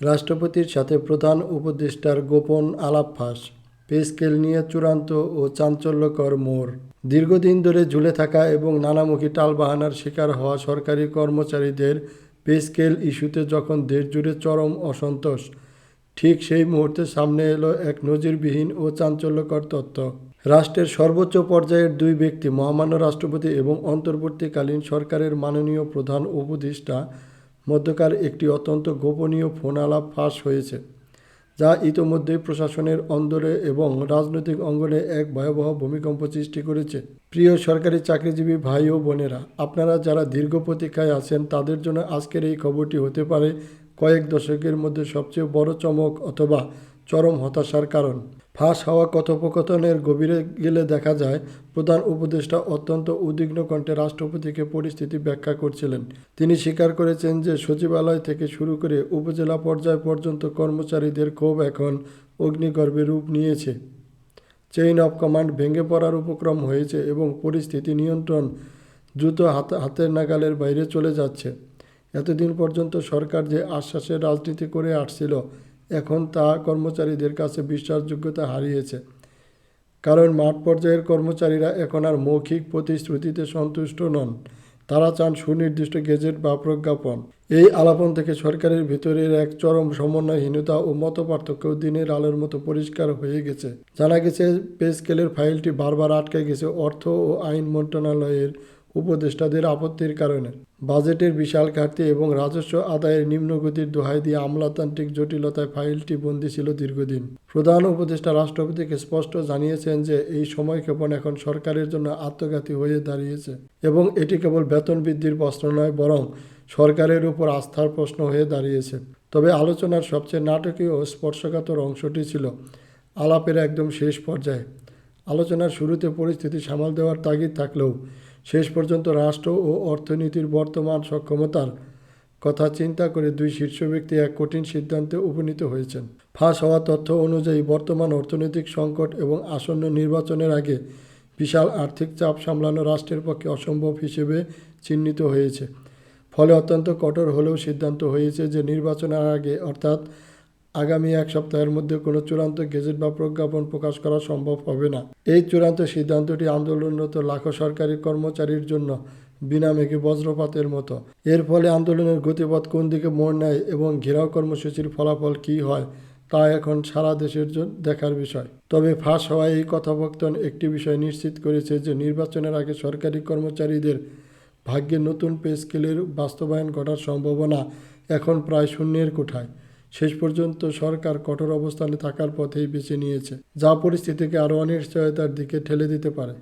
রাষ্ট্রপতির সাথে প্রধান উপদেষ্টার গোপন আলাপ ফাঁস নিয়ে চূড়ান্ত ও চাঞ্চল্যকর মোড়। দীর্ঘদিন ধরে ঝুলে থাকা এবং নানামুখী টালবাহানার শিকার হওয়া সরকারি কর্মচারীদের পে স্কেল ইস্যুতে যখন দেশ জুড়ে চরম অসন্তোষ, ঠিক সেই মুহূর্তে সামনে এলো এক নজিরবিহীন ও চাঞ্চল্যকর তত্ত্ব রাষ্ট্রের সর্বোচ্চ পর্যায়ের দুই ব্যক্তি, মহামান্য রাষ্ট্রপতি এবং অন্তর্বর্তীকালীন সরকারের মাননীয় প্রধান উপদেষ্টা মধ্যকার একটি অত্যন্ত গোপনীয় ফোন আলাপ ফাঁস হয়েছে, যা ইতোমধ্যে প্রশাসনের অন্দরে এবং রাজনৈতিক অঙ্গনে এক ভয়াবহ ভূমিকম্প সৃষ্টি করেছে। প্রিয় সরকারি চাকরিজীবী ভাই ও বোনেরা, আপনারা যারা দীর্ঘ প্রতীক্ষায় আছেন, তাদের জন্য আজকের এই খবরটি হতে পারে কয়েক দশকের মধ্যে সবচেয়ে বড় চমক অথবা চরম হতাশার কারণ। ফাঁস হওয়া কথোপকথনের গভীরে গেলে দেখা যায়, প্রধান উপদেষ্টা অত্যন্ত উদ্বিগ্ন কণ্ঠে রাষ্ট্রপতিকে পরিস্থিতি ব্যাখ্যা করছিলেন। তিনি স্বীকার করেছেন যে, সচিবালয় থেকে শুরু করে উপজেলা পর্যায় পর্যন্ত কর্মচারীদের ক্ষোভ এখন অগ্নিগর্ভে রূপ নিয়েছে। চেইন অফ কমান্ড ভেঙে পড়ার উপক্রম হয়েছে এবং পরিস্থিতি নিয়ন্ত্রণ দ্রুত হাত, হাতের নাগালের বাইরে চলে যাচ্ছে। এতদিন পর্যন্ত সরকার যে আশ্বাসের রাজনীতি করে আসছিল এখন তা কর্মচারীদের কাছে বিশ্বাসযোগ্যতা হারিয়েছে। কারণ মাঠ পর্যায়ের কর্মচারীরা এখন আর মৌখিক প্রতিশ্রুতিতে সন্তুষ্ট নন। তারা চান সুনির্দিষ্ট গেজেট বা প্রজ্ঞাপন। এই আলাপন থেকে সরকারের ভিতরের এক চরম সমন্বয়হীনতা ও মতপার্থক্য দিনের আলোর মতো পরিষ্কার হয়ে গেছে। জানা গেছে, পে স্কেলের ফাইলটি বারবার আটকে গেছে অর্থ ও আইন মন্ত্রণালয়ের উপদেষ্টাদের আপত্তির কারণে। বাজেটের বিশাল ঘাটতি এবং রাজস্ব আদায়ের নিম্নগতির দোহাই দিয়ে আমলাতান্ত্রিক জটিলতায় ফাইলটি বন্দী ছিল দীর্ঘদিন। প্রধান উপদেষ্টা রাষ্ট্রপতিকে স্পষ্ট জানিয়েছেন যে, এই সময়ক্ষেপণ এখন সরকারের জন্য আত্মঘাতী হয়ে দাঁড়িয়েছে এবং এটি কেবল বেতন বৃদ্ধির প্রশ্ন নয়, বরং সরকারের উপর আস্থার প্রশ্ন হয়ে দাঁড়িয়েছে। তবে আলোচনার সবচেয়ে নাটকীয় ও স্পর্শকাতর অংশটি ছিল আলাপের একদম শেষ পর্যায়ে। আলোচনার শুরুতে পরিস্থিতি সামাল দেওয়ার তাগিদ থাকলেও শেষ পর্যন্ত রাষ্ট্র ও অর্থনীতির বর্তমান সক্ষমতার কথা চিন্তা করে দুই শীর্ষ ব্যক্তি এক কঠিন সিদ্ধান্তে উপনীত হয়েছেন। ফাঁস হওয়া তথ্য অনুযায়ী বর্তমান অর্থনৈতিক সংকট এবং আসন্ন নির্বাচনের আগে বিশাল আর্থিক চাপ সামলানো রাষ্ট্রের পক্ষে অসম্ভব হিসেবে চিহ্নিত হয়েছে। ফলে অত্যন্ত কঠোর হলেও সিদ্ধান্ত হয়েছে যে নির্বাচনের আগে অর্থাৎ আগামী এক সপ্তাহের মধ্যে কোনো চূড়ান্ত গেজেট বা প্রজ্ঞাপন প্রকাশ করা সম্ভব হবে না। এই চূড়ান্ত সিদ্ধান্তটি আন্দোলনরত লাখো সরকারি কর্মচারীর জন্য বিনা মেঘে বজ্রপাতের মতো। এর ফলে আন্দোলনের গতিপথ কোন দিকে মোড় নেয় এবং ঘেরাও কর্মসূচির ফলাফল কী হয়, তা এখন সারা দেশের জন্য দেখার বিষয়। তবে ফাঁস হওয়া এই কথাবক্তন একটি বিষয় নিশ্চিত করেছে যে নির্বাচনের আগে সরকারি কর্মচারীদের ভাগ্যে নতুন পে স্কেলের বাস্তবায়ন ঘটার সম্ভাবনা এখন প্রায় শূন্যের কোঠায়। শেষ পর্যন্ত সরকার কঠোর অবস্থানে থাকার পথেই বেছে নিয়েছে, যা পরিস্থিতিকে আরও অনিশ্চয়তার দিকে ঠেলে দিতে পারে।